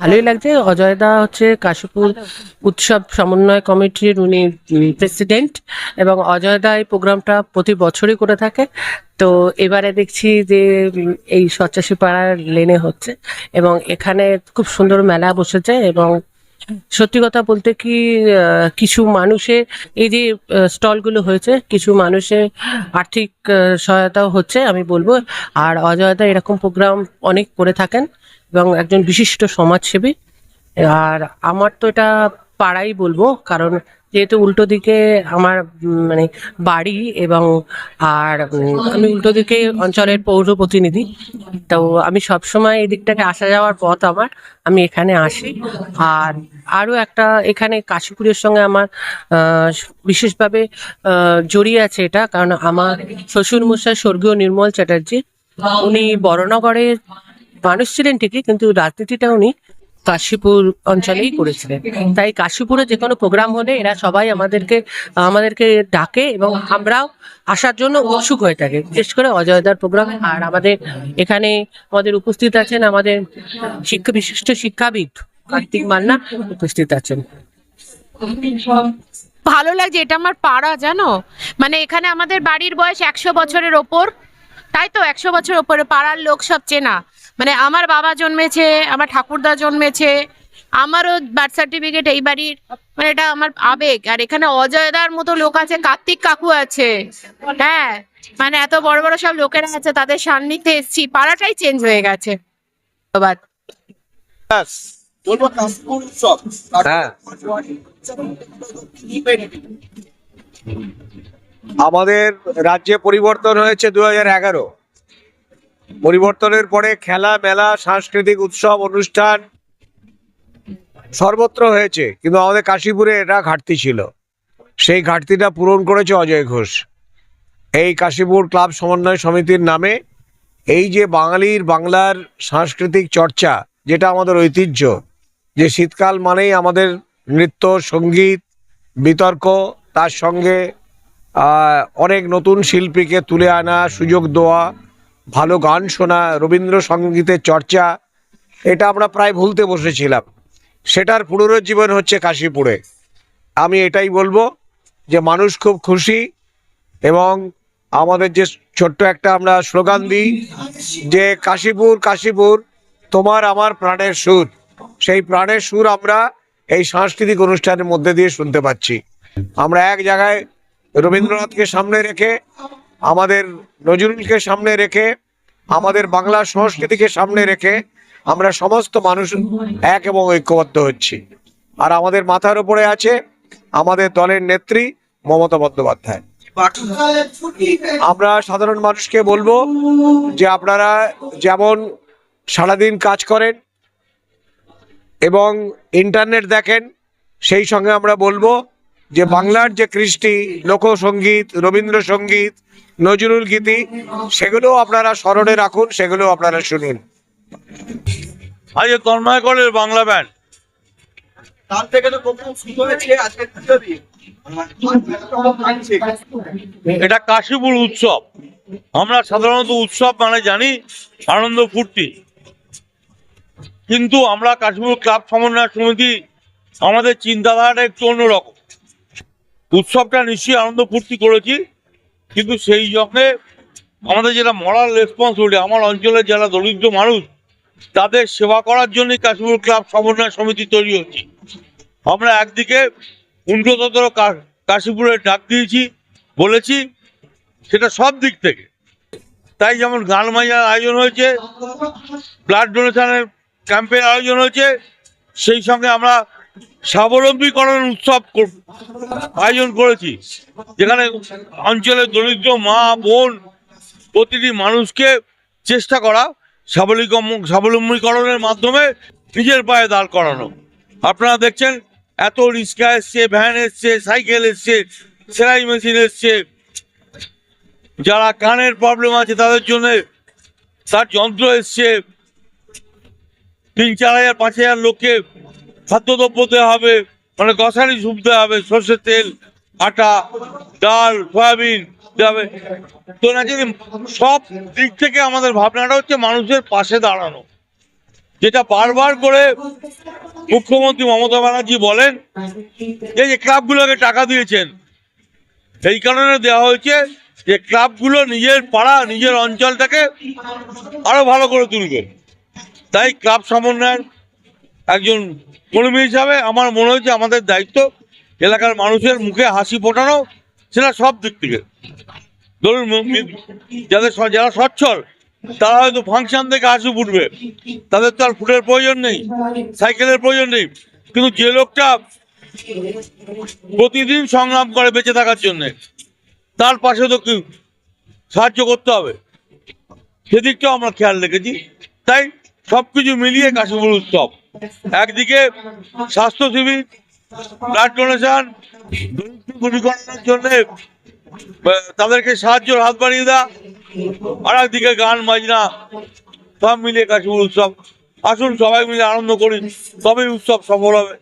ভালোই লাগছে। অজয়দা হচ্ছে কাশীপুর উৎসব সমন্বয় কমিটির উনি প্রেসিডেন্ট এবং অজয়দা এই প্রোগ্রামটা প্রতি বছরই করে থাকে। তো এবারে দেখছি যে এই সচাশি পাড়ার লেনে হচ্ছে এবং এখানে খুব সুন্দর মেলা বসেছে এবং সত্যি কথা বলতে কি কিছু মানুষের এই যে স্টলগুলো হয়েছে, কিছু মানুষের আর্থিক সহায়তাও হচ্ছে আমি বলব। আর অজয়দা এরকম প্রোগ্রাম অনেক করে থাকেন। এবং একজন বিশিষ্ট সমাজসেবী। আর আমার তো এটা পাড়াই বলব, কারণ যেহেতু উল্টো দিকে আমার মানে বাড়ি এবং আর আমি উল্টো দিকে অঞ্চলের পৌর প্রতিনিধি। তো আমি সবসময় এই দিকটাকে আসা যাওয়ার পথ আমার, আমি এখানে আসি। আর আরও একটা এখানে কাশীপুরের সঙ্গে আমার বিশেষভাবে জড়িয়ে আছে এটা, কারণ আমার শ্বশুর মশাই স্বর্গীয় নির্মল চ্যাটার্জি, উনি বড়নগরে মানুষ ছিলেন ঠিকই, কিন্তু রাজনীতিটা উনি কাশীপুর অঞ্চলেই করেছিলেন। তাই কাশীপুরে যে কোনো প্রোগ্রাম হলে এরা সবাই আমাদেরকে আমাদেরকে ডাকে এবং আমরাও আসার জন্য উৎসুক হয়ে থাকে। বিশেষ করে অজয়দার প্রোগ্রাম আর আমাদের এখানে আমাদের উপস্থিত আছেন আমাদের শিক্ষা, বিশিষ্ট শিক্ষাবিদ কার্তিক মান্না উপস্থিত আছেন। ভালো লাগছে, এটা আমার পাড়া, জানো? মানে এখানে আমাদের বাড়ির বয়স একশো বছরের ওপর, তাই তো একশো বছর ওপরে পাড়ার লোক সব চেনা। মানে আমার বাবা জন্মেছে আমার ঠাকুরদা জন্মেছে আমারও বার্থ সার্টিফিকেট এই বাড়ির মানে এটা আমার আবেগ। আর এখানে অজয়দার মতো লোক আছে কার্তিক কাকু আছে। হ্যাঁ মানে এত বড় বড় সব লোকেরা আছে তাদের সান্নিধ্যে এসছি। পাড়াটাই চেঞ্জ হয়ে গেছে। ধন্যবাদ। হ্যাঁ। আমাদের রাজ্যে পরিবর্তন হয়েছে দু হাজার এগারো। পরিবর্তনের পরে খেলা, মেলা, সাংস্কৃতিক উৎসব, অনুষ্ঠান সর্বত্র হয়েছে। কিন্তু আমাদের কাশীপুরে এটা ঘাটতি ছিল। সেই ঘাটতিটা পূরণ করেছে অজয় ঘোষ। এই কাশীপুর ক্লাব সমন্বয় সমিতির নামে এই যে বাঙালির, বাংলার সাংস্কৃতিক চর্চা, যেটা আমাদের ঐতিহ্য, যে শীতকাল মানেই আমাদের নৃত্য, সংগীত, বিতর্ক, তার সঙ্গে অনেক নতুন শিল্পীকে তুলে আনা, সুযোগ দেওয়া ভালো গান শোনা রবীন্দ্রসঙ্গীতের চর্চা, এটা আমরা প্রায় ভুলতে বসেছিলাম। সেটার পুনরুজ্জীবন হচ্ছে কাশীপুরে। আমি এটাই বলব যে মানুষ খুব খুশি এবং আমাদের যে ছোট্ট একটা আমরা স্লোগান দিই যে কাশীপুর কাশীপুর, তোমার আমার প্রাণের সুর। সেই প্রাণের সুর আমরা এই সাংস্কৃতিক অনুষ্ঠানের মধ্যে দিয়ে শুনতে পাচ্ছি। আমরা এক জায়গায় রবীন্দ্রনাথকে সামনে রেখে আমাদের নজরুলকে সামনে রেখে, আমাদের বাংলা সংস্কৃতিকে সামনে রেখে আমরা সমস্ত মানুষ এক এবং ঐক্যবদ্ধ হচ্ছি। আর আমাদের মাথার উপরে আছে আমাদের দলের নেত্রী মমতা বন্দ্যোপাধ্যায়। আমরা সাধারণ মানুষকে বলব যে আপনারা যেমন সারাদিন কাজ করেন এবং ইন্টারনেট দেখেন, সেই সঙ্গে আমরা বলব যে বাংলার যে কৃষ্টি লোকসঙ্গীত রবীন্দ্রসঙ্গীত নজরুল গীতি সেগুলো আপনারা স্মরণে রাখুন সেগুলো আপনারা শুনুন। আজকে তন্ময়করের বাংলা ব্যান্ড। কাল থেকে তো শুরু হয়েছে আজকে এটা কাশীপুর উৎসব। আমরা সাধারণত উৎসব মানে জানি আনন্দ ফুর্তি। কিন্তু আমরা কাশীপুর ক্লাব সমন্বয় সমিতি আমাদের চিন্তাধারাটা একটু অন্যরকম। উৎসবটা নিশ্চয়ই আনন্দ ফুর্তি করেছি, কিন্তু সেই সঙ্গে আমাদের যেটা মরাল রেসপন্সিবিলিটি আমার অঞ্চলের যারা দরিদ্র মানুষ, তাদের সেবা করার জন্যই কাশীপুর ক্লাব সমন্বয় সমিতি তৈরি হচ্ছে। আমরা একদিকে উন্নততর কাশীপুরে ডাক দিয়েছি, বলেছি, সেটা সব দিক থেকে। তাই যেমন গান মাইয়ার আয়োজন হয়েছে ব্লাড ডোনেশনের ক্যাম্পের আয়োজন হয়েছে, সেই সঙ্গে আমরা স্বাবলম্বীকরণ উৎসব আয়োজন করেছি। যেখানে অঞ্চলের দরিদ্র মা, বোন প্রতিটি মানুষকে চেষ্টা করা স্বাবলম্বীকরণের মাধ্যমে নিজের পায়ে দাঁড় করানো। আপনারা দেখছেন, এত রিক্সা এসছে, ভ্যান এসছে, সাইকেল এসছে, সেলাই মেশিন এসছে। যারা কানের প্রবলেম আছে, তাদের জন্য তার যন্ত্র এসছে। তিন, চার হাজার, পাঁচ হাজার লোককে খাদ্যদ্রব্য দেওয়া হবে মানে গ্রসারি সুপ দেওয়া হবে, সর্ষের তেল, আটা, ডাল, সয়াবিন তো না যদি সব দিক থেকে আমাদের ভাবনাটা হচ্ছে মানুষের পাশে দাঁড়ানো। যেটা বারবার করে মুখ্যমন্ত্রী মমতা ব্যানার্জি বলেন, এই যে ক্লাবগুলোকে টাকা দিয়েছেন, এই কারণে দেওয়া হয়েছে যে ক্লাবগুলো নিজের পাড়া, নিজের অঞ্চলটাকে আরও ভালো করে তুলবে। তাই ক্লাব সমন্বয়ের একজন কর্মী হিসাবে আমার মনে হয়েছে আমাদের দায়িত্ব এলাকার মানুষের মুখে হাসি ফোটানো, সেটা সব দিক থেকে। ধরুন যাদের যারা সচ্ছল, তারা হয়তো ফাংশন থেকে হাসি ফুটবে। তাদের তো আর ফুটের প্রয়োজন নেই, সাইকেলের প্রয়োজন নেই। কিন্তু যে লোকটা প্রতিদিন সংগ্রাম করে বেঁচে থাকার জন্য, তার পাশে তো সাহায্য করতে হবে? সেদিকটাও আমরা খেয়াল রেখেছি। তাই সবকিছু মিলিয়ে কাশীপুর উৎসব। একদিকে স্বাস্থ্য শিবির ব্লাড ডোনেশন দূরীকরণের জন্য তাদেরকে সাহায্যের হাত বাড়িয়ে দেওয়া, আর একদিকে গান বাজনা, সব মিলিয়ে কাশীপুর উৎসব। আসুন সবাই মিলে আনন্দ করি, তবেই উৎসব সফল হবে।